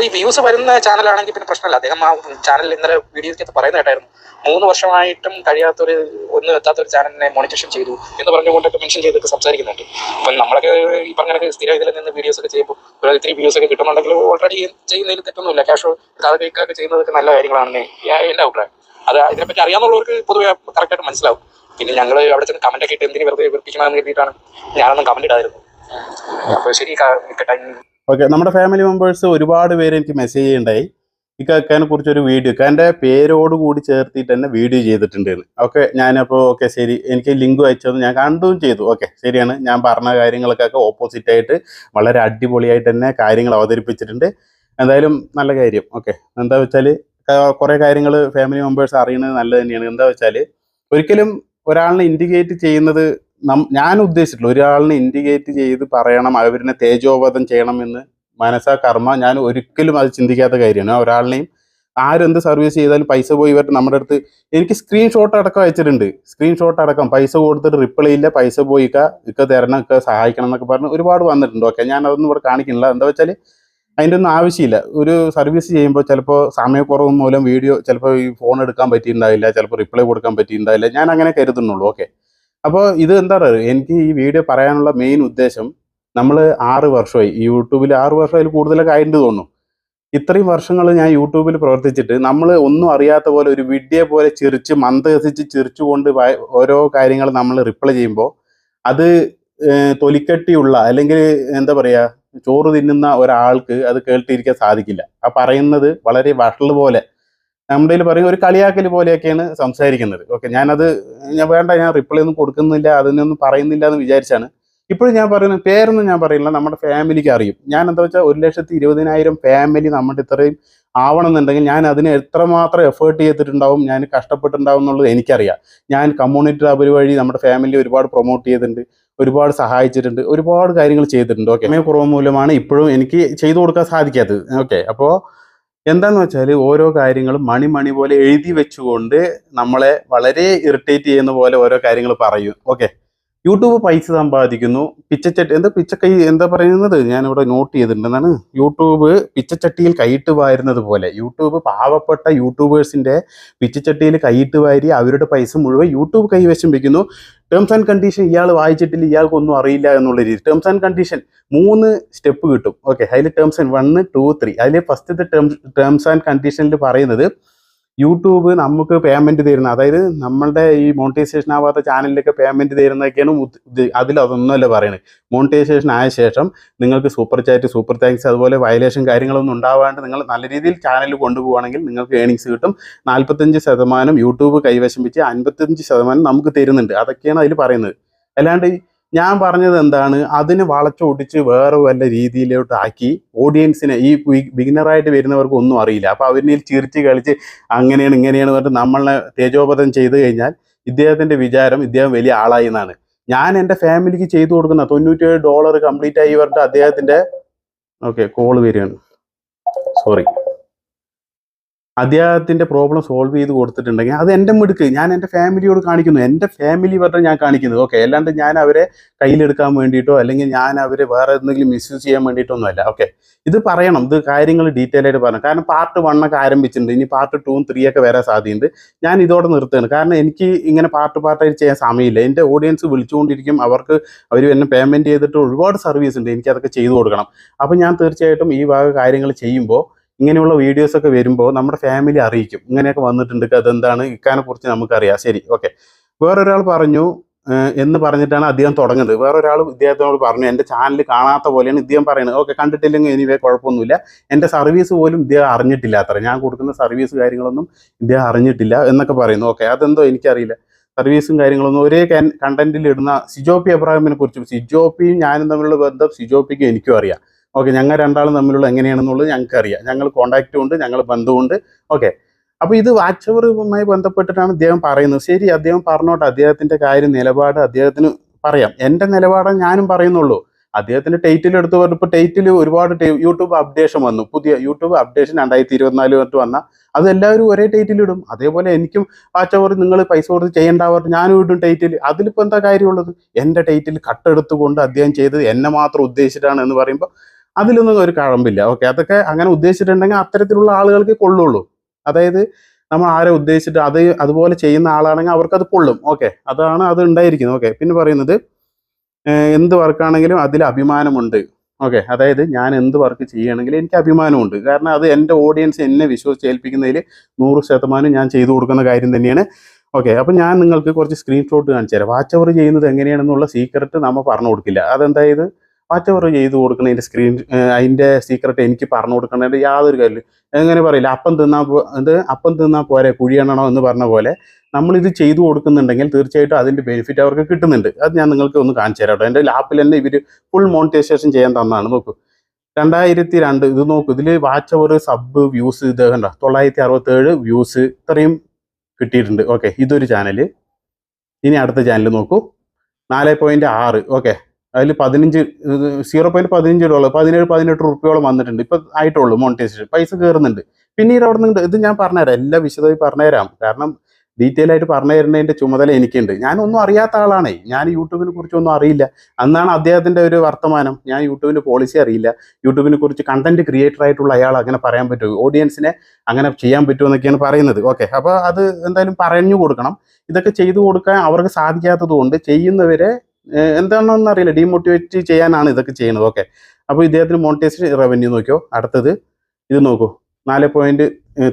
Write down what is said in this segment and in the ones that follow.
അപ്പൊ ഈ വ്യൂസ് വരുന്ന ചാനലാണെങ്കിൽ പിന്നെ പ്രശ്നമില്ല. അദ്ദേഹം ആ ചാനൽ ഇന്നലെ വീഡിയോയ്ക്കകത്ത് പറയുന്ന കേട്ടായിരുന്നു. മൂന്ന് വർഷമായിട്ടും കഴിയാത്തൊരു ഒന്നും എത്താത്ത ഒരു ചാനലിനെ മോണിറ്റേഷൻ ചെയ്തു എന്ന് പറഞ്ഞുകൊണ്ടൊക്കെ മെൻഷൻ ചെയ്തൊക്കെ സംസാരിക്കുന്നുണ്ട്. അപ്പം നമ്മളൊക്കെ ഈ പറഞ്ഞ സ്ഥിരം ഇതിൽ നിന്ന് വീഡിയോസ് ഒക്കെ ചെയ്യുമ്പോൾ ഒരു ഇത്തിരി വ്യൂസ് ഒക്കെ കിട്ടുന്നുണ്ടെങ്കിൽ ഓൾറെഡി ചെയ്യുന്നതിൽ തെറ്റൊന്നുമില്ല. ക്യാഷ് കേൾക്കാതെ ചെയ്യുന്നതൊക്കെ നല്ല കാര്യങ്ങളാണെന്ന് എന്റെ അഭിപ്രായം. അത് ഇതിനെപ്പറ്റി അറിയാവുന്നവർക്ക് പൊതുവെ കറക്റ്റായിട്ട് മനസ്സിലാവും. പിന്നെ ഞങ്ങൾ അവിടെ ചെന്ന് കമന്റ് ഒക്കെ ഇട്ട് എന്തിനു വെറുതെ വിർപ്പിക്കണമെന്ന് കരുതിയിട്ടാണ് ഞാനൊന്നും കമന്റ് ഇടാതിരുന്നു അപ്പൊ ശരി ഓക്കെ നമ്മുടെ ഫാമിലി മെമ്പേഴ്സ് ഒരുപാട് പേര് എനിക്ക് മെസ്സേജ് ചെയ്യുണ്ടായി. ഈ കക്കാനെ കുറിച്ചൊരു വീഡിയോ എന്റെ പേരോട് കൂടി ചേർത്തിട്ട് തന്നെ വീഡിയോ ചെയ്തിട്ടുണ്ട് ഓക്കെ ഞാനപ്പോൾ ഓക്കെ ശരി. എനിക്ക് ലിങ്ക് അയച്ചത് ഞാൻ കണ്ടും ചെയ്തു. ഓക്കെ ശരിയാണ്. ഞാൻ പറഞ്ഞ കാര്യങ്ങൾക്കൊക്കെ ഓപ്പോസിറ്റ് ആയിട്ട് വളരെ അടിപൊളിയായിട്ട് തന്നെ കാര്യങ്ങൾ അവതരിപ്പിച്ചിട്ടുണ്ട്. എന്തായാലും നല്ല കാര്യം. ഓക്കെ എന്താ വെച്ചാൽ കുറേ കാര്യങ്ങൾ ഫാമിലി മെമ്പേഴ്സ് അറിയുന്നത് നല്ലത് തന്നെയാണ്. എന്താ വെച്ചാൽ ഒരിക്കലും ഒരാളിനെ ഇൻഡിക്കേറ്റ് ചെയ്യുന്നത് ഞാൻ ഉദ്ദേശിച്ചിട്ടുള്ള ഒരാളിനെ ഇൻഡിഗേറ്റ് ചെയ്ത് പറയണം അവരിനെ തേജോവധം ചെയ്യണമെന്ന് മനസ്സാ കർമ്മ ഞാൻ ഒരിക്കലും അത് ചിന്തിക്കാത്ത കാര്യമാണ്. ഒരാളിനെയും ആരെന്ത് സർവീസ് ചെയ്താലും പൈസ പോയി ഇവർ നമ്മുടെ അടുത്ത്. എനിക്ക് സ്ക്രീൻഷോട്ട് അടക്കം അയച്ചിട്ടുണ്ട്. സ്ക്രീൻഷോട്ട് അടക്കം. പൈസ കൊടുത്തിട്ട് റിപ്ലൈ ഇല്ല പൈസ പോയി ഇക്ക ഇക്ക തരണം ഇക്ക സഹായിക്കണം എന്നൊക്കെ പറഞ്ഞ് ഒരുപാട് വന്നിട്ടുണ്ട്. ഓക്കെ ഞാൻ അതൊന്നും ഇവിടെ കാണിക്കുന്നില്ല. എന്താ വെച്ചാൽ അതിന്റെ ഒന്നും ആവശ്യമില്ല. ഒരു സർവീസ് ചെയ്യുമ്പോൾ ചിലപ്പോൾ സമയക്കുറവ് മൂലം വീഡിയോ ചിലപ്പോൾ ഈ ഫോൺ എടുക്കാൻ പറ്റിയിട്ടുണ്ടാവില്ല ചിലപ്പോൾ റിപ്ലൈ കൊടുക്കാൻ പറ്റിയിട്ടുണ്ടാവില്ല. ഞാൻ അങ്ങനെ കരുതുന്നുള്ളൂ. ഓക്കെ. അപ്പോൾ ഇത് എന്താ പറയുക? എനിക്ക് ഈ വീഡിയോ പറയാനുള്ള മെയിൻ ഉദ്ദേശം നമ്മൾ ആറ് വർഷമായി. യൂട്യൂബിൽ ആറ് വർഷം അതിൽ കൂടുതലൊക്കെ ആയിട്ട് തോന്നുന്നു. ഇത്രയും വർഷങ്ങൾ ഞാൻ യൂട്യൂബിൽ പ്രവർത്തിച്ചിട്ട് നമ്മൾ ഒന്നും അറിയാത്ത പോലെ ഒരു വിഡ്ഢിയെ പോലെ ചിരിച്ച് മന്ദഹസിച്ച് ചിരിച്ചുകൊണ്ട് ഓരോ കാര്യങ്ങൾ നമ്മൾ റിപ്ലൈ ചെയ്യുമ്പോൾ അത് തൊലിക്കട്ടിയുള്ള അല്ലെങ്കിൽ എന്താ പറയുക ചോറ് തിന്നുന്ന ഒരാൾക്ക് അത് കേട്ടിരിക്കാൻ സാധിക്കില്ല. ആ പറയുന്നത് വളരെ വഷൾ പോലെ നമ്മുടെ പറയും ഒരു കളിയാക്കൽ പോലെയൊക്കെയാണ് സംസാരിക്കുന്നത്. ഓക്കെ ഞാനത് ഞാൻ വേണ്ട ഞാൻ റിപ്ലൈ ഒന്നും കൊടുക്കുന്നില്ല അതിനൊന്നും പറയുന്നില്ല എന്ന് വിചാരിച്ചാണ്. ഇപ്പോഴും ഞാൻ പറയുന്നത് പേരൊന്നും ഞാൻ പറയുന്നില്ല നമ്മുടെ ഫാമിലിക്ക് അറിയും. ഞാൻ എന്താ വെച്ചാൽ ഒരു ലക്ഷത്തി ഇരുപതിനായിരം ഫാമിലി നമ്മുടെ ഇത്രയും ആവണമെന്നുണ്ടെങ്കിൽ ഞാൻ അതിന് എത്രമാത്രം എഫേർട്ട് ചെയ്തിട്ടുണ്ടാവും ഞാൻ കഷ്ടപ്പെട്ടിട്ടുണ്ടാവും എന്നുള്ളത് എനിക്കറിയാം. ഞാൻ കമ്മ്യൂണിറ്റി ടാബ് വഴി നമ്മുടെ ഫാമിലി ഒരുപാട് പ്രൊമോട്ട് ചെയ്തിട്ടുണ്ട് ഒരുപാട് സഹായിച്ചിട്ടുണ്ട് ഒരുപാട് കാര്യങ്ങൾ ചെയ്തിട്ടുണ്ട്. ഓക്കെ കുറവ് മൂലമാണ് ഇപ്പോഴും എനിക്ക് ചെയ്തു കൊടുക്കാൻ സാധിക്കാത്തത്. ഓക്കെ അപ്പോൾ എന്താന്ന് വെച്ചാൽ ഓരോ കാര്യങ്ങളും മണി മണി പോലെ എഴുതി വെച്ചുകൊണ്ട് നമ്മളെ വളരെ ഇറിറ്റേറ്റ് ചെയ്യുന്ന പോലെ ഓരോ കാര്യങ്ങൾ പറയും. ഓക്കെ യൂട്യൂബ് പൈസ സമ്പാദിക്കുന്നു. പിച്ചച്ചട്ടി എന്താ പിച്ചക്കൈ എന്താ പറയുന്നത്? ഞാൻ ഇവിടെ നോട്ട് ചെയ്തിട്ടുണ്ട് എന്താണ് യൂട്യൂബ് പിച്ചച്ചട്ടിയിൽ കൈയിട്ട് വാരുന്നത് പോലെ. യൂട്യൂബ് പാവപ്പെട്ട യൂട്യൂബേഴ്സിന്റെ പിച്ചച്ചട്ടിയിൽ കൈയിട്ട് വാരി അവരുടെ പൈസ മുഴുവൻ യൂട്യൂബ് കൈവശം വയ്ക്കുന്നു ടേംസ് ആൻഡ് കണ്ടീഷൻ ഇയാൾ വായിച്ചിട്ടില്ല ഇയാൾക്കൊന്നും അറിയില്ല എന്നുള്ള രീതി. ടേംസ് ആൻഡ് കണ്ടീഷൻ മൂന്ന് സ്റ്റെപ്പ് കിട്ടും. ഓക്കെ അതിൽ terms and one two three അതിൽ ഫസ്റ്റത്തെ ടേംസ് ടേംസ് ആൻഡ് കണ്ടീഷനിൽ പറയുന്നത് യൂട്യൂബ് നമുക്ക് പേയ്മെന്റ് തരുന്ന അതായത് നമ്മളുടെ ഈ മോണിറ്റൈസേഷൻ ആവാത്ത ചാനലിലൊക്കെ പേയ്മെന്റ് തരുന്നതൊക്കെയാണ് അതൊന്നുമല്ല പറയുന്നത് മോണിറ്റൈസേഷൻ ആയ ശേഷം നിങ്ങൾക്ക് സൂപ്പർ ചാറ്റ് സൂപ്പർ താങ്ക്സ് അതുപോലെ വയലേഷൻ കാര്യങ്ങളൊന്നും ഉണ്ടാവാണ്ട് നിങ്ങൾ നല്ല രീതിയിൽ ചാനൽ കൊണ്ടുപോകുകയാണെങ്കിൽ നിങ്ങൾക്ക് ഏണിങ്സ് കിട്ടും. നാൽപ്പത്തഞ്ച് ശതമാനം യൂട്യൂബ് കൈവശം വെച്ച് അൻപത്തഞ്ച് ശതമാനം നമുക്ക് തരുന്നുണ്ട്. അതൊക്കെയാണ് അതിൽ പറയുന്നത്. അല്ലാണ്ട് ഞാൻ പറഞ്ഞത് എന്താണ്? അതിനെ വളച്ചൊടിച്ച് വേറെ വല്ല രീതിയിലോട്ട് ആക്കി ഓഡിയൻസിനെ ഈ ബിഗിനറായിട്ട് വരുന്നവർക്ക് ഒന്നും അറിയില്ല. അപ്പോൾ അവരിനെ ചിരിച്ച് കളിച്ച് അങ്ങനെയാണ് ഇങ്ങനെയാണ് പറഞ്ഞിട്ട് നമ്മളെ തേജോപതം ചെയ്തു കഴിഞ്ഞാൽ ഇദ്ദേഹത്തിന്റെ വിചാരം ഇദ്ദേഹം വലിയ ആളായി എന്നാണ്. ഞാൻ എന്റെ ഫാമിലിക്ക് ചെയ്തു കൊടുക്കുന്ന തൊണ്ണൂറ്റേഴ് ഡോളർ കംപ്ലീറ്റ് ആയി പറഞ്ഞിട്ട് അദ്ദേഹത്തിന്റെ ഓക്കെ കോൾ വരികയാണ്. സോറി അദ്ദേഹത്തിന്റെ പ്രോബ്ലം സോൾവ് ചെയ്ത് കൊടുത്തിട്ടുണ്ടെങ്കിൽ അത് എന്റെ മിടുക്ക്. ഞാൻ എന്റെ ഫാമിലിയോട് കാണിക്കുന്നു. എന്റെ ഫാമിലി പറഞ്ഞാൽ ഞാൻ കാണിക്കുന്നത് ഓക്കെ അല്ലാണ്ട് ഞാൻ അവരെ കയ്യിലെടുക്കാൻ വേണ്ടിയിട്ടോ അല്ലെങ്കിൽ ഞാൻ അവരെ വേറെ എന്തെങ്കിലും മിസ്യൂസ് ചെയ്യാൻ വേണ്ടിയിട്ടോ ഒന്നുമല്ല. ഓക്കെ ഇത് പറയണം. ഇത് കാര്യങ്ങൾ ഡീറ്റെയിൽ ആയിട്ട് പറയണം. കാരണം പാർട്ട് വൺ ഒക്കെ ആരംഭിച്ചിട്ടുണ്ട്. ഇനി പാർട്ട് ടൂവും ത്രീ ഒക്കെ വരാൻ സാധ്യതയുണ്ട്. ഞാൻ ഇതോടെ നിർത്തുകയാണ്. കാരണം എനിക്ക് ഇങ്ങനെ പാർട്ട് പാർട്ടായിട്ട് ചെയ്യാൻ സമയമില്ല. എന്റെ ഓഡിയൻസ് വിളിച്ചുകൊണ്ടിരിക്കും. അവർക്ക് അവർ എന്നെ പേയ്മെന്റ് ചെയ്തിട്ട് ഒരുപാട് സർവീസ് ഉണ്ട്. എനിക്കതൊക്കെ ചെയ്തു കൊടുക്കണം. അപ്പം ഞാൻ തീർച്ചയായിട്ടും ഈ വക കാര്യങ്ങൾ ചെയ്യുമ്പോൾ ഇങ്ങനെയുള്ള വീഡിയോസ് ഒക്കെ വരുമ്പോൾ നമ്മുടെ ഫാമിലി അറിയിക്കും. ഇങ്ങനെയൊക്കെ വന്നിട്ടുണ്ട്. അതെന്താണ്? ഇക്കാനെ കുറിച്ച് നമുക്കറിയാം. ശരി ഓക്കെ വേറൊരാൾ പറഞ്ഞു എന്ന് പറഞ്ഞിട്ടാണ് അദ്ദേഹം തുടങ്ങുന്നത്. വേറൊരാൾ ഇദ്ദേഹത്തിനോട് പറഞ്ഞു എന്റെ ചാനൽ കാണാത്ത പോലെയാണ് ഇദ്ദേഹം പറയുന്നത്. ഓക്കെ കണ്ടിട്ടില്ലെങ്കിൽ എനിവേ കുഴപ്പമൊന്നുമില്ല. എന്റെ സർവീസ് പോലും ഇദ്ദേഹം അറിഞ്ഞിട്ടില്ല അത്ര. ഞാൻ കൊടുക്കുന്ന സർവീസ് കാര്യങ്ങളൊന്നും ഇദ്ദേഹം അറിഞ്ഞിട്ടില്ല എന്നൊക്കെ പറയുന്നു. ഓക്കെ അതെന്തോ എനിക്കറിയില്ല. സർവീസും കാര്യങ്ങളൊന്നും ഒരേ കണ്ടന്റിൽ ഇടുന്ന സിജോപ്പി അബ്രാഹിമിനെ കുറിച്ചും സിജോപ്പിയും ഞാനും തമ്മിലുള്ള ബന്ധം സിജോപ്പിക്കും എനിക്കും അറിയാം. ഓക്കെ ഞങ്ങൾ രണ്ടാളും തമ്മിലുള്ള എങ്ങനെയാണെന്നുള്ളത് ഞങ്ങൾക്ക് അറിയാം ഞങ്ങൾ കോണ്ടാക്റ്റും ഉണ്ട് ഞങ്ങൾ ബന്ധമുണ്ട്. ഓക്കെ അപ്പോൾ ഇത് വാച്ചവറുമായി ബന്ധപ്പെട്ടിട്ടാണ് അദ്ദേഹം പറയുന്നത്. ശരി അദ്ദേഹം പറഞ്ഞോട്ടെ. അദ്ദേഹത്തിന്റെ കാര്യം നിലപാട് അദ്ദേഹത്തിന് പറയാം. എന്റെ നിലപാട് ഞാനും പറയുന്നുള്ളൂ. അദ്ദേഹത്തിന്റെ ടൈറ്റിൽ എടുത്ത് പറഞ്ഞപ്പോൾ ടൈറ്റിൽ ഒരുപാട് യൂട്യൂബ് അപ്ഡേഷൻ വന്നു. പുതിയ യൂട്യൂബ് അപ്ഡേഷൻ രണ്ടായിരത്തി ഇരുപത്തിനാല് തൊട്ട് വന്ന. അത് എല്ലാവരും ഒരേ ടൈറ്റിൽ ഇടും. അതേപോലെ എനിക്കും വാച്ച് അവർ നിങ്ങൾ പൈസ കൊടുത്ത് ചെയ്യേണ്ടാവർ ഞാനും ഇടും ടൈറ്റിൽ അതിലിപ്പോൾ എന്താ കാര്യമുള്ളത്? എന്റെ ടൈറ്റിൽ കട്ടെടുത്തുകൊണ്ട് അദ്ദേഹം ചെയ്തത് എന്നെ മാത്രം ഉദ്ദേശിച്ചിട്ടാണ് എന്ന് പറയുമ്പോൾ അതിലൊന്നും ഒരു കഴമ്പില്ല. ഓക്കെ അതൊക്കെ അങ്ങനെ ഉദ്ദേശിച്ചിട്ടുണ്ടെങ്കിൽ അത്തരത്തിലുള്ള ആളുകൾക്ക് കൊള്ളുള്ളൂ. അതായത് നമ്മൾ ആരെ ഉദ്ദേശിച്ചിട്ട് അത് അതുപോലെ ചെയ്യുന്ന ആളാണെങ്കിൽ അവർക്കത് കൊള്ളും. ഓക്കെ അതാണ് അത് ഉണ്ടായിരിക്കുന്നത്. ഓക്കെ പിന്നെ പറയുന്നത് എന്ത് വർക്കാണെങ്കിലും അതിൽ അഭിമാനമുണ്ട്. ഓക്കെ അതായത് ഞാൻ എന്ത് വർക്ക് ചെയ്യുകയാണെങ്കിലും എനിക്ക് അഭിമാനമുണ്ട്. കാരണം അത് എന്റെ ഓഡിയൻസ് എന്നെ വിശ്വസിച്ച് ഏൽപ്പിക്കുന്നതിൽ നൂറ് ശതമാനം ഞാൻ ചെയ്തു കൊടുക്കുന്ന കാര്യം തന്നെയാണ്. ഓക്കെ അപ്പം ഞാൻ നിങ്ങൾക്ക് കുറച്ച് സ്ക്രീൻഷോട്ട് കാണിച്ചു തരാം. വാച്ച് ഓവർ ചെയ്യുന്നത് എങ്ങനെയാണെന്നുള്ള സീക്രട്ട് നമ്മൾ പറഞ്ഞു കൊടുക്കില്ല. അതെന്തായത് വാച്ച് ഓവർ ചെയ്ത് കൊടുക്കുന്നതിന്റെ സ്ക്രീൻ അതിന്റെ സീക്രട്ട് എനിക്ക് പറഞ്ഞു കൊടുക്കുന്നതിന്റെ യാതൊരു കാര്യമില്ല. എങ്ങനെ പറയില്ല അപ്പം തിന്നാൽ ഇത് അപ്പം തിന്നാൽ പോരെ കുഴിയണോ എന്ന് പറഞ്ഞ പോലെ നമ്മളിത് ചെയ്തു കൊടുക്കുന്നുണ്ടെങ്കിൽ തീർച്ചയായിട്ടും അതിന്റെ ബെനിഫിറ്റ് അവർക്ക് കിട്ടുന്നുണ്ട്. അത് ഞാൻ നിങ്ങൾക്ക് ഒന്ന് കാണിച്ചു തരാം കേട്ടോ. എന്റെ ലാപ്പിൽ തന്നെ ഇവർ ഫുൾ മോണിറ്റൈസേഷൻ ചെയ്യാൻ തന്നാണ്. നോക്കൂ. രണ്ടായിരത്തി രണ്ട് ഇത് നോക്കൂ. ഇതിൽ വാച്ച് അവർ സബ് വ്യൂസ് ഇത് കണ്ട? തൊള്ളായിരത്തി അറുപത്തേഴ് വ്യൂസ് ഇത്രയും കിട്ടിയിട്ടുണ്ട്. ഓക്കെ ഇതൊരു ചാനൽ ഇനി അടുത്ത ചാനൽ നോക്കൂ. നാല് പോയിന്റ് ആറ് ഓക്കെ അതിൽ പതിനഞ്ച് സീറോ പോയിന്റ് പതിനഞ്ച് ഡോളർ പതിനേഴ് പതിനെട്ട് റുപ്യോളം വന്നിട്ടുണ്ട്. ഇപ്പൊ ആയിട്ടുള്ളൂ മോണിറ്റൈസേഷൻ പൈസ കയറുന്നുണ്ട് പിന്നീട് അവിടെ നിന്ന് ഇത് ഞാൻ പറഞ്ഞുതരാം. എല്ലാം വിശദമായി പറഞ്ഞുതരാം. കാരണം ഡീറ്റെയിൽ ആയിട്ട് പറഞ്ഞു തരുന്നതിന്റെ ചുമതല എനിക്കുണ്ട്. ഞാനൊന്നും അറിയാത്ത ആളാണേ. ഞാൻ യൂട്യൂബിനെ കുറിച്ചൊന്നും അറിയില്ല. അന്നാണ് അദ്ദേഹത്തിന്റെ ഒരു വർത്തമാനം. ഞാൻ യൂട്യൂബിന്റെ പോളിസി അറിയില്ല. യൂട്യൂബിനെ കുറിച്ച് കണ്ടന്റ് ക്രിയേറ്റർ ആയിട്ടുള്ള അയാൾ അങ്ങനെ പറയാൻ പറ്റുമോ? ഓഡിയൻസിനെ അങ്ങനെ ചെയ്യാൻ പറ്റുമോ എന്നൊക്കെയാണ് പറയുന്നത്. ഓക്കെ അപ്പോൾ അത് എന്തായാലും പറഞ്ഞു കൊടുക്കണം. ഇതൊക്കെ ചെയ്തു കൊടുക്കാൻ അവർക്ക് സാധിക്കാത്തത് കൊണ്ട് ചെയ്യുന്നവരെ എന്താണെന്ന് അറിയില്ല. ഡീമോട്ടിവേറ്റ് ചെയ്യാനാണ് ഇതൊക്കെ ചെയ്യുന്നത്. ഓക്കെ അപ്പോൾ ഇദ്ദേഹത്തിന് മോണിറ്റൈസേഷൻ റവന്യൂ നോക്കിയോ? അടുത്തത് ഇത് നോക്കൂ. നാല് പോയിന്റ്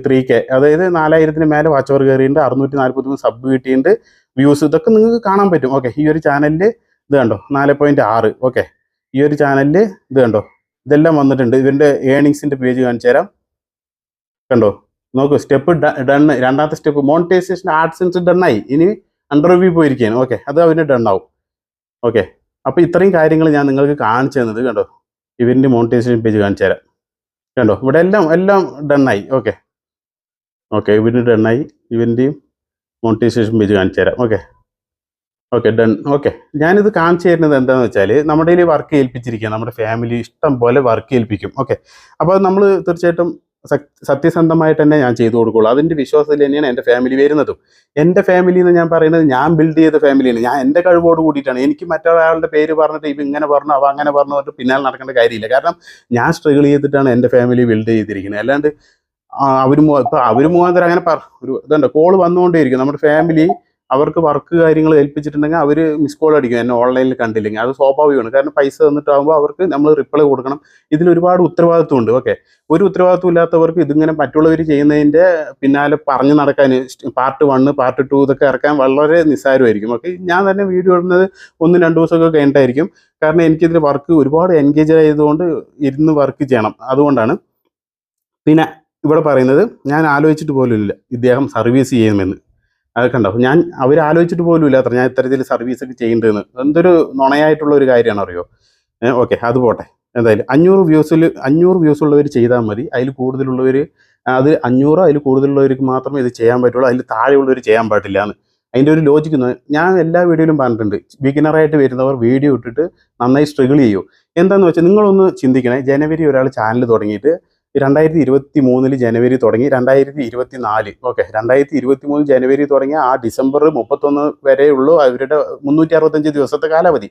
ത്രീ കെ അതായത് നാലായിരത്തിന് മേലെ വാച്ച് അവർ കയറിയിട്ടുണ്ട്. അറുന്നൂറ്റി നാൽപ്പത്തി മൂന്ന് സബ് കിട്ടിയിട്ടുണ്ട്. വ്യൂസ് ഇതൊക്കെ നിങ്ങൾക്ക് കാണാൻ പറ്റും. ഓക്കെ ഈ ഒരു ചാനലിൽ ഇത് കണ്ടോ? നാല് പോയിന്റ് ആറ്. ഓക്കെ ഈ ഒരു ചാനലിൽ ഇത് കണ്ടോ? ഇതെല്ലാം വന്നിട്ടുണ്ട്. ഇവരുടെ ഏണിങ്സിന്റെ പേജ് കാണിച്ചു തരാം. കണ്ടോ? നോക്കൂ. സ്റ്റെപ്പ് ഡൺ രണ്ടാമത്തെ സ്റ്റെപ്പ് മോണിറ്റൈസേഷൻ ആർട്സ് ഡണ്ണായി ഇനി അണ്ടർ റിവ്യൂ പോയിരിക്കുകയാണ്. ഓക്കെ അത് അവന് ഡണ്ണാവും ഓക്കെ അപ്പോൾ ഇത്രയും കാര്യങ്ങൾ ഞാൻ നിങ്ങൾക്ക് കാണിച്ചു തന്നത് കണ്ടോ? ഇവന്റെ മോണിറ്റൈസേഷൻ പേജ് കാണിച്ചു തരാം. കണ്ടോ? ഇവിടെ എല്ലാം എല്ലാം ഡണ്ണായി ഓക്കെ ഓക്കെ ഇവന്റെ ഡണ്ണായി ഇവന്റെയും മോണിറ്റൈസേഷൻ പേജ് കാണിച്ചു തരാം. ഓക്കെ ഓക്കെ ഡൺ ഓക്കെ ഞാനിത് കാണിച്ചു തരുന്നത് എന്താണെന്ന് വെച്ചാൽ നമ്മുടെ കയ്യിൽ വർക്ക് ഏൽപ്പിച്ചിരിക്കുക നമ്മുടെ ഫാമിലി ഇഷ്ടം പോലെ വർക്ക് ഏൽപ്പിക്കും. ഓക്കെ അപ്പോൾ നമ്മൾ തീർച്ചയായിട്ടും സത്യസന്ധമായിട്ട് തന്നെ ഞാൻ ചെയ്തു കൊടുക്കുള്ളൂ. അതിന്റെ വിശ്വാസത്തിൽ തന്നെയാണ് എന്റെ ഫാമിലി വരുന്നതും. എന്റെ ഫാമിലി എന്ന് ഞാൻ പറയുന്നത് ഞാൻ ബിൽഡ് ചെയ്ത ഫാമിലിയാണ് ഞാൻ എന്റെ കഴിവോട് കൂടിയിട്ടാണ്. എനിക്ക് മറ്റൊരാളുടെ പേര് പറഞ്ഞിട്ട് ഇവ ഇങ്ങനെ പറഞ്ഞു അവ അങ്ങനെ പറഞ്ഞു പറഞ്ഞിട്ട് പിന്നാലെ നടക്കേണ്ട കാര്യമില്ല. കാരണം ഞാൻ സ്ട്രഗിൾ ചെയ്തിട്ടാണ് എന്റെ ഫാമിലി ബിൽഡ് ചെയ്തിരിക്കുന്നത്. അല്ലാണ്ട് അവർ ഇപ്പം അവർ മുഖാന്തരം അങ്ങനെ പറ ഒരു ഇതുണ്ട്. കോൾ വന്നുകൊണ്ടേയിരിക്കും. നമ്മുടെ ഫാമിലി അവർക്ക് വർക്ക് കാര്യങ്ങൾ ഏൽപ്പിച്ചിട്ടുണ്ടെങ്കിൽ അവർ മിസ് കോൾ അടിക്കും. എന്നെ ഓൺലൈനിൽ കണ്ടില്ലെങ്കിൽ. അത് സ്വാഭാവികമാണ്. കാരണം പൈസ തന്നിട്ടാകുമ്പോൾ അവർക്ക് നമ്മൾ റിപ്ലൈ കൊടുക്കണം. ഇതിൽ ഒരുപാട് ഉത്തരവാദിത്വം ഉണ്ട് ഓക്കെ ഒരു ഉത്തരവാദിത്വം ഇല്ലാത്തവർക്ക് ഇതിങ്ങനെ മറ്റുള്ളവർ ചെയ്യുന്നതിന്റെ പിന്നാലെ പറഞ്ഞു നടക്കാൻ പാർട്ട് വണ്ണ് പാർട്ട് ടു ഇതൊക്കെ ഇറക്കാൻ വളരെ നിസ്സാരമായിരിക്കും. ഓക്കെ ഞാൻ തന്നെ വീഡിയോ ഇടുന്നത് ഒന്ന് രണ്ട് ദിവസമൊക്കെ കഴിഞ്ഞിട്ടായിരിക്കും. കാരണം എനിക്കിതിൽ വർക്ക് ഒരുപാട് എൻഗേജ് ആയതുകൊണ്ട് ഇരുന്ന് വർക്ക് ചെയ്യണം. അതുകൊണ്ടാണ്. പിന്നെ ഇവിടെ പറയുന്നത് ഞാൻ ആലോചിച്ചിട്ട് പോലും ഇല്ല ഇദ്ദേഹം സർവീസ് ചെയ്യുമെന്ന്. അതൊക്കെ കണ്ടോ ഞാൻ അവർ ആലോചിച്ചിട്ട് പോലും ഇല്ല ഞാൻ ഇത്തരത്തിൽ സർവീസ് ഒക്കെ ചെയ്യേണ്ടതെന്ന് എന്തൊരു നുണയായിട്ടുള്ള ഒരു കാര്യമാണ് അറിയോ? ഓക്കെ അത് പോട്ടെ. എന്തായാലും അഞ്ഞൂറ് വ്യൂസിൽ അഞ്ഞൂറ് വ്യൂസ് ഉള്ളവർ ചെയ്താൽ മതി. അതിൽ കൂടുതലുള്ളവർ അത് അഞ്ഞൂറോ അതിൽ കൂടുതലുള്ളവർക്ക് മാത്രമേ ഇത് ചെയ്യാൻ പറ്റുള്ളൂ. അതിൽ താഴെയുള്ളവർ ചെയ്യാൻ പാടില്ല എന്ന് അതിന്റെ ഒരു ലോജിക്ക് ഞാൻ എല്ലാ വീഡിയോയിലും പറഞ്ഞിട്ടുണ്ട്. ബിഗിനറായിട്ട് വരുന്നവർ വീഡിയോ ഇട്ടിട്ട് നന്നായി സ്ട്രഗിൾ ചെയ്യൂ. എന്താണെന്ന് വെച്ചാൽ നിങ്ങളൊന്ന് ചിന്തിക്കണേ. ജനുവരി ഒരാൾ ചാനൽ തുടങ്ങിയിട്ട് രണ്ടായിരത്തി ഇരുപത്തി മൂന്നിൽ ജനുവരി തുടങ്ങി രണ്ടായിരത്തി ഇരുപത്തി നാല് ഓക്കെ രണ്ടായിരത്തി ഇരുപത്തി മൂന്ന് ജനുവരി തുടങ്ങി ആ ഡിസംബർ മുപ്പത്തൊന്ന് വരെയുള്ളൂ അവരുടെ മുന്നൂറ്റി അറുപത്തഞ്ച് ദിവസത്തെ കാലാവധി.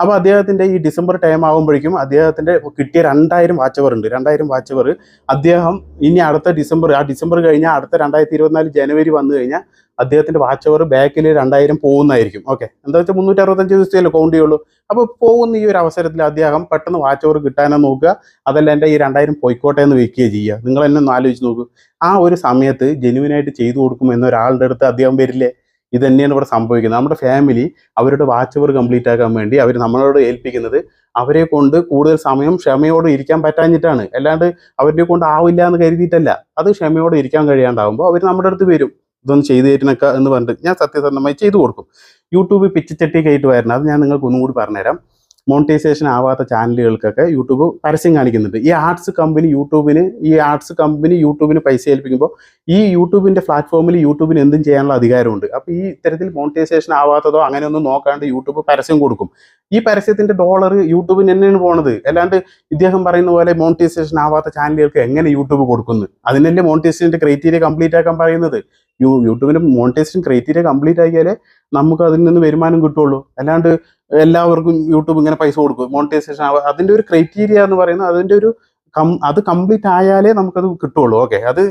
അപ്പോൾ അദ്ദേഹത്തിന്റെ ഈ ഡിസംബർ ടൈം ആകുമ്പോഴേക്കും അദ്ദേഹത്തിന്റെ കിട്ടിയ രണ്ടായിരം വാച്ചവർ ഉണ്ട്. രണ്ടായിരം വാച്ചവർ. അദ്ദേഹം ഇനി അടുത്ത ഡിസംബർ ആ ഡിസംബർ കഴിഞ്ഞാൽ അടുത്ത രണ്ടായിരത്തി ഇരുപത്തിനാല് ജനുവരി വന്നു കഴിഞ്ഞാൽ അദ്ദേഹത്തിന്റെ വാച്ചവർ ബാക്കിൽ രണ്ടായിരം പോകുന്നതായിരിക്കും. ഓക്കെ എന്താ വെച്ചാൽ മുന്നൂറ്റി അറുപത്തഞ്ച് ദിവസത്തേലും കൗണ്ട് ചെയ്യുള്ളൂ. അപ്പോൾ പോകുന്ന ഈ ഒരു അവസരത്തിൽ അദ്ദേഹം പെട്ടെന്ന് വാച്ചവർ കിട്ടാനോ നോക്കുക. അതല്ല എന്റെ ഈ രണ്ടായിരം പോയിക്കോട്ടെ എന്ന് വെക്കുകയോ ചെയ്യുക. നിങ്ങൾ എന്നെ ഒന്ന് ആലോചിച്ച് നോക്കൂ. ആ ഒരു സമയത്ത് ജെനുവിനായിട്ട് ചെയ്തു കൊടുക്കും എന്നൊരാളുടെ അടുത്ത് അദ്ദേഹം വരില്ലേ? ഇത് തന്നെയാണ് ഇവിടെ സംഭവിക്കുന്നത്. നമ്മുടെ ഫാമിലി അവരുടെ വാച്ച് അവർ കംപ്ലീറ്റ് ആക്കാൻ വേണ്ടി അവർ നമ്മളോട് ഏൽപ്പിക്കുന്നത് അവരെ കൊണ്ട് കൂടുതൽ സമയം ക്ഷമയോടെ ഇരിക്കാൻ പറ്റാഞ്ഞിട്ടാണ്. അല്ലാണ്ട് അവരുടെ കൊണ്ട് ആവില്ല എന്ന് കരുതിയിട്ടല്ല. അത് ക്ഷമയോടെ ഇരിക്കാൻ കഴിയാണ്ടാവുമ്പോൾ അവർ നമ്മുടെ അടുത്ത് വരും. ഇതൊന്ന് ചെയ്തു തരുന്നൊക്കെ എന്ന് പറഞ്ഞിട്ട് ഞാൻ സത്യസന്ധമായി ചെയ്തു കൊടുക്കും. യൂട്യൂബ് പിച്ചച്ചട്ടി കയറ്റുമായിരുന്നു അത് ഞാൻ നിങ്ങൾക്ക് ഒന്നും കൂടി പറഞ്ഞുതരാം. മോണിറ്റൈസേഷൻ ആവാത്ത ചാനലുകൾക്കൊക്കെ യൂട്യൂബ് പരസ്യം കാണിക്കുന്നുണ്ട്. ഈ ആർട്സ് കമ്പനി യൂട്യൂബിന് ഈ ആർട്സ് കമ്പനി യൂട്യൂബിന് പൈസ ഏൽപ്പിക്കുമ്പോൾ ഈ യൂട്യൂബിന്റെ പ്ലാറ്റ്ഫോമിൽ യൂട്യൂബിന് എന്തും ചെയ്യാനുള്ള അധികാരമുണ്ട്. അപ്പോൾ ഈ ഇത്തരത്തിൽ മോണിറ്റൈസേഷൻ ആവാത്തതോ അങ്ങനെയൊന്നും നോക്കാണ്ട് യൂട്യൂബ് പരസ്യം കൊടുക്കും. ഈ പരസ്യത്തിന്റെ ഡോളർ യൂട്യൂബിന് തന്നെയാണ് പോണത്. അല്ലാണ്ട് ഇദ്ദേഹം പറയുന്ന പോലെ മോണിറ്റൈസേഷൻ ആവാത്ത ചാനലുകൾക്ക് എങ്ങനെ യൂട്യൂബ് കൊടുക്കുന്നു? അതിനല്ലേ മോണിറ്റൈസേഷന്റെ ക്രൈറ്റീരിയ കംപ്ലീറ്റ് ആക്കാൻ പറയുന്നത്. യൂ യൂട്യൂബിന്റെ മോണിറ്റൈസേഷൻ ക്രൈറ്റീരിയ കംപ്ലീറ്റ് ആക്കിയാലേ നമുക്ക് അതിൽ നിന്ന് വരുമാനം കിട്ടുള്ളൂ. അല്ലാണ്ട് എല്ലാവർക്കും യൂട്യൂബ് ഇങ്ങനെ പൈസ കൊടുക്കും. മോണിറ്റൈസേഷൻ അതിന്റെ ഒരു ക്രൈറ്റീരിയ എന്ന് പറയുന്നത് അതിന്റെ ഒരു അത് കംപ്ലീറ്റ് ആയാലേ നമുക്കത് കിട്ടുള്ളൂ. ഓക്കെ അത്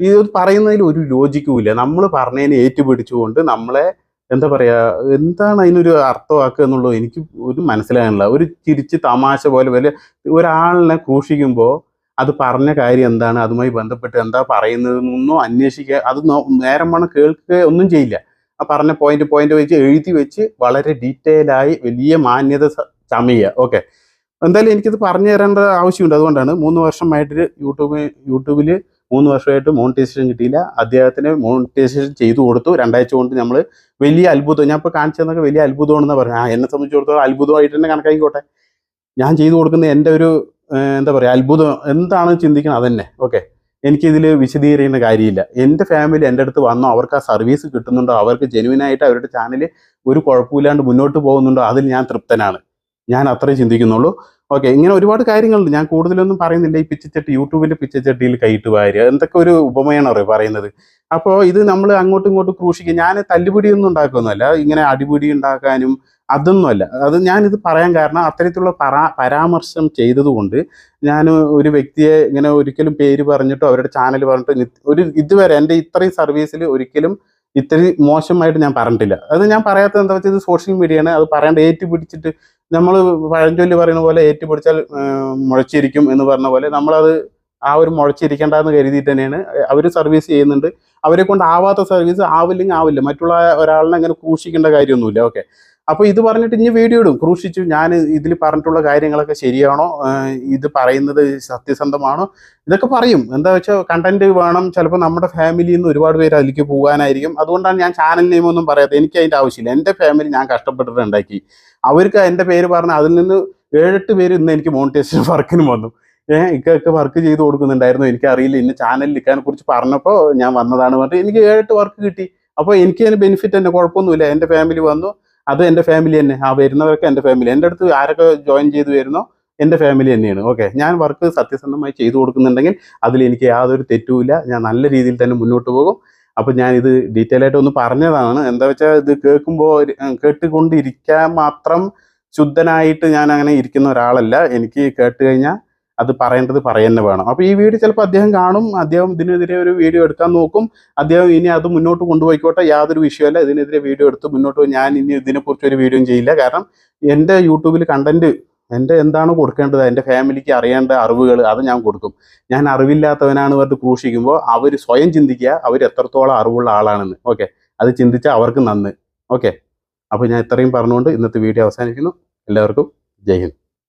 ഇത് പറയുന്നതിൽ ഒരു ലോജിക്കും ഇല്ല. നമ്മൾ പറഞ്ഞതിനെ ഏറ്റുപിടിച്ചുകൊണ്ട് നമ്മളെ എന്താ പറയാ എന്താണ് അതിനൊരു അർത്ഥമാക്കുക എന്നുള്ളത് എനിക്ക് ഒരു മനസ്സിലാകാനില്ല. ഒരു ചിരിച്ച് തമാശ പോലെ വലിയ ഒരാളിനെ ക്രൂശിക്കുമ്പോൾ അത് പറഞ്ഞ കാര്യം എന്താണ് അതുമായി ബന്ധപ്പെട്ട് എന്താ പറയുന്നതെന്നൊന്നും അന്വേഷിക്കുക അത് നേരം വേണം കേൾക്കുക ഒന്നും ചെയ്യില്ല. ആ പറഞ്ഞ പോയിന്റ് പോയിന്റ് വെച്ച് എഴുതി വെച്ച് വളരെ ഡീറ്റെയിൽ ആയി വലിയ മാന്യത ചമയുക ഓക്കെ എന്തായാലും എനിക്കിത് പറഞ്ഞു തരേണ്ട ആവശ്യമുണ്ട്. അതുകൊണ്ടാണ് മൂന്ന് വർഷമായിട്ട് യൂട്യൂബ് യൂട്യൂബിൽ മൂന്ന് വർഷമായിട്ട് മോണിറ്റൈസേഷൻ കിട്ടിയില്ല. അദ്ദേഹത്തിന് മോണിറ്റൈസേഷൻ ചെയ്തു കൊടുത്തു. രണ്ടാഴ്ച കൊണ്ട് നമ്മൾ വലിയ അത്ഭുതം. ഞാൻ ഇപ്പോൾ കാണിച്ചു തന്നൊക്കെ വലിയ അത്ഭുതമാണെന്ന് പറഞ്ഞു ആ എന്നെ സംബന്ധിച്ചിടത്തോളം അത്ഭുതമായിട്ട് തന്നെ കണക്കായിക്കോട്ടെ ഞാൻ ചെയ്തു കൊടുക്കുന്ന എന്റെ ഒരു എന്താ പറയുക അത്ഭുതം എന്താണ് ചിന്തിക്കുന്നത് അതന്നെ. ഓക്കെ. എനിക്കിതിൽ വിശദീകരിക്കുന്ന കാര്യമില്ല. എന്റെ ഫാമിലി എന്റെ അടുത്ത് വന്നോ അവർക്ക് ആ സർവീസ് കിട്ടുന്നുണ്ടോ അവർക്ക് ജെനുവിനായിട്ട് അവരുടെ ചാനൽ ഒരു കുഴപ്പമില്ലാണ്ട് മുന്നോട്ട് പോകുന്നുണ്ടോ അതിൽ ഞാൻ തൃപ്തനാണ്. ഞാൻ അത്രയും ചിന്തിക്കുന്നുള്ളൂ. ഓക്കെ ഇങ്ങനെ ഒരുപാട് കാര്യങ്ങളുണ്ട്. ഞാൻ കൂടുതലൊന്നും പറയുന്നില്ല. ഈ പിച്ചച്ചട്ടി യൂട്യൂബിന്റെ പിച്ചച്ചട്ടിയിൽ കൈയിട്ട് വാരുക എന്തൊക്കെ ഒരു ഉപമയാണ് അറിയോ പറയുന്നത്? അപ്പോൾ ഇത് നമ്മൾ അങ്ങോട്ടും ഇങ്ങോട്ടും ക്രൂശിക്കുക ഞാൻ തല്ലുപിടിയൊന്നും ഉണ്ടാക്കുകയൊന്നുമല്ല ഇങ്ങനെ അടിപിടി ഉണ്ടാക്കാനും അതൊന്നുമല്ല. അത് ഞാനിത് പറയാൻ കാരണം അത്തരത്തിലുള്ള പരാ പരാമർശം ചെയ്തതുകൊണ്ട് ഞാൻ ഒരു വ്യക്തിയെ ഇങ്ങനെ ഒരിക്കലും പേര് പറഞ്ഞിട്ടോ അവരുടെ ചാനൽ പറഞ്ഞിട്ടോ ഒരു ഇതുവരെ എന്റെ ഇത്രയും സർവീസിൽ ഒരിക്കലും ഇത്രയും മോശമായിട്ട് ഞാൻ പറഞ്ഞിട്ടില്ല. അത് ഞാൻ പറയാത്തത് എന്താ വെച്ചാൽ ഇത് സോഷ്യൽ മീഡിയയാണ്. അത് പറയാണ്ട് ഏറ്റുപിടിച്ചിട്ട് നമ്മൾ പഴഞ്ചൊല്ലി പറയുന്ന പോലെ ഏറ്റുപിടിച്ചാൽ മുളച്ചിരിക്കും എന്ന് പറഞ്ഞ പോലെ നമ്മളത് ആ ഒരു മുളച്ചിരിക്കേണ്ടെന്ന് കരുതിയിട്ട് തന്നെയാണ്. അവർ സർവീസ് ചെയ്യുന്നുണ്ട്. അവരെ കൊണ്ട് ആവാത്ത സർവീസ് ആവില്ലെങ്കിൽ ആവില്ല. മറ്റുള്ള ഒരാളിനെ അങ്ങനെ ക്രൂശിക്കേണ്ട കാര്യമൊന്നുമില്ല. ഓക്കെ അപ്പോൾ ഇത് പറഞ്ഞിട്ട് ഇനി വീഡിയോ ഇടും. ക്രൂശിച്ചു ഞാൻ ഇതിൽ പറഞ്ഞിട്ടുള്ള കാര്യങ്ങളൊക്കെ ശരിയാണോ? ഇത് പറയുന്നത് സത്യസന്ധമാണോ? ഇതൊക്കെ പറയും. എന്താ വെച്ചാൽ കണ്ടന്റ് വേണം. ചിലപ്പോൾ നമ്മുടെ ഫാമിലിയിൽ നിന്ന് ഒരുപാട് പേര് അതിലേക്ക് പോകാനായിരിക്കും. അതുകൊണ്ടാണ് ഞാൻ ചാനൽ നെയിം ഒന്നും പറയാത്തത്. എനിക്ക് അതിന്റെ ആവശ്യമില്ല. എന്റെ ഫാമിലി ഞാൻ കഷ്ടപ്പെട്ടിട്ട് ഉണ്ടാക്കി. അവർക്ക് എന്റെ പേര് പറഞ്ഞ് അതിൽ നിന്ന് ഏഴെട്ട് പേര് ഇന്ന് എനിക്ക് മോണിറ്റേഷൻ വർക്കിന് വന്നു. ഏഹ് ഇക്കൊക്കെ വർക്ക് ചെയ്ത് കൊടുക്കുന്നുണ്ടായിരുന്നു. എനിക്കറിയില്ല. ഇന്ന ചാനലിൽ ഇക്കാനെ കുറിച്ച് പറഞ്ഞപ്പോൾ ഞാൻ വന്നതാണ് പറഞ്ഞിട്ട് എനിക്ക് ഏഴെട്ട് വർക്ക് കിട്ടി. അപ്പോൾ എനിക്ക് അതിന് ബെനിഫിറ്റ് തന്നെ. കുഴപ്പമൊന്നുമില്ല. എന്റെ ഫാമിലി വന്നു. അത് എന്റെ ഫാമിലി തന്നെ. ആ വരുന്നവരൊക്കെ എന്റെ ഫാമിലി എന്റെ അടുത്ത് ആരൊക്കെ ജോയിൻ ചെയ്ത് വരുന്നോ എന്റെ ഫാമിലി തന്നെയാണ്. ഓക്കെ ഞാൻ വർക്ക് സത്യസന്ധമായി ചെയ്തു കൊടുക്കുന്നുണ്ടെങ്കിൽ അതിൽ എനിക്ക് യാതൊരു തെറ്റുമില്ല ഞാൻ നല്ല രീതിയിൽ തന്നെ മുന്നോട്ട് പോകും. അപ്പം ഞാൻ ഇത് ഡീറ്റെയിൽ ആയിട്ട് ഒന്ന് പറഞ്ഞതാണ്. എന്താ വെച്ചാൽ ഇത് കേൾക്കുമ്പോൾ കേട്ടുകൊണ്ടിരിക്കാൻ മാത്രം ശുദ്ധനായിട്ട് ഞാൻ അങ്ങനെ ഇരിക്കുന്ന ഒരാളല്ല. എനിക്ക് കേട്ട് കഴിഞ്ഞാൽ അത് പറയേണ്ടത് പറയുന്നേ വേണം. അപ്പോൾ ഈ വീഡിയോ ചിലപ്പോൾ അദ്ദേഹം കാണും അദ്ദേഹം ഇതിനെതിരെ ഒരു വീഡിയോ എടുക്കാൻ നോക്കും. അദ്ദേഹം ഇനി അത് മുന്നോട്ട് കൊണ്ടുപോയിക്കോട്ടെ യാതൊരു വിഷയമല്ല. ഇതിനെതിരെ വീഡിയോ എടുത്ത് മുന്നോട്ട് ഞാൻ ഇനി ഇതിനെക്കുറിച്ച് ഒരു വീഡിയോ ചെയ്യില്ല. കാരണം എന്റെ യൂട്യൂബിൽ കണ്ടന്റ് എന്റെ എന്താണ് കൊടുക്കേണ്ടത് എന്റെ ഫാമിലിക്ക് അറിയേണ്ട അറിവുകൾ അത് ഞാൻ കൊടുക്കും. ഞാൻ അറിവില്ലാത്തവനാണ് പറഞ്ഞിട്ട് ക്രൂശിക്കുമ്പോൾ അവർ സ്വയം ചിന്തിക്കുക അവർ എത്രത്തോളം അറിവുള്ള ആളാണെന്ന്. ഓക്കെ? അത് ചിന്തിച്ചാൽ അവർക്ക് നന്ന്. ഓക്കെ? അപ്പോൾ ഞാൻ ഇത്രയും പറഞ്ഞുകൊണ്ട് ഇന്നത്തെ വീഡിയോ അവസാനിക്കുന്നു. എല്ലാവർക്കും ജയ് ഹിന്ദ്.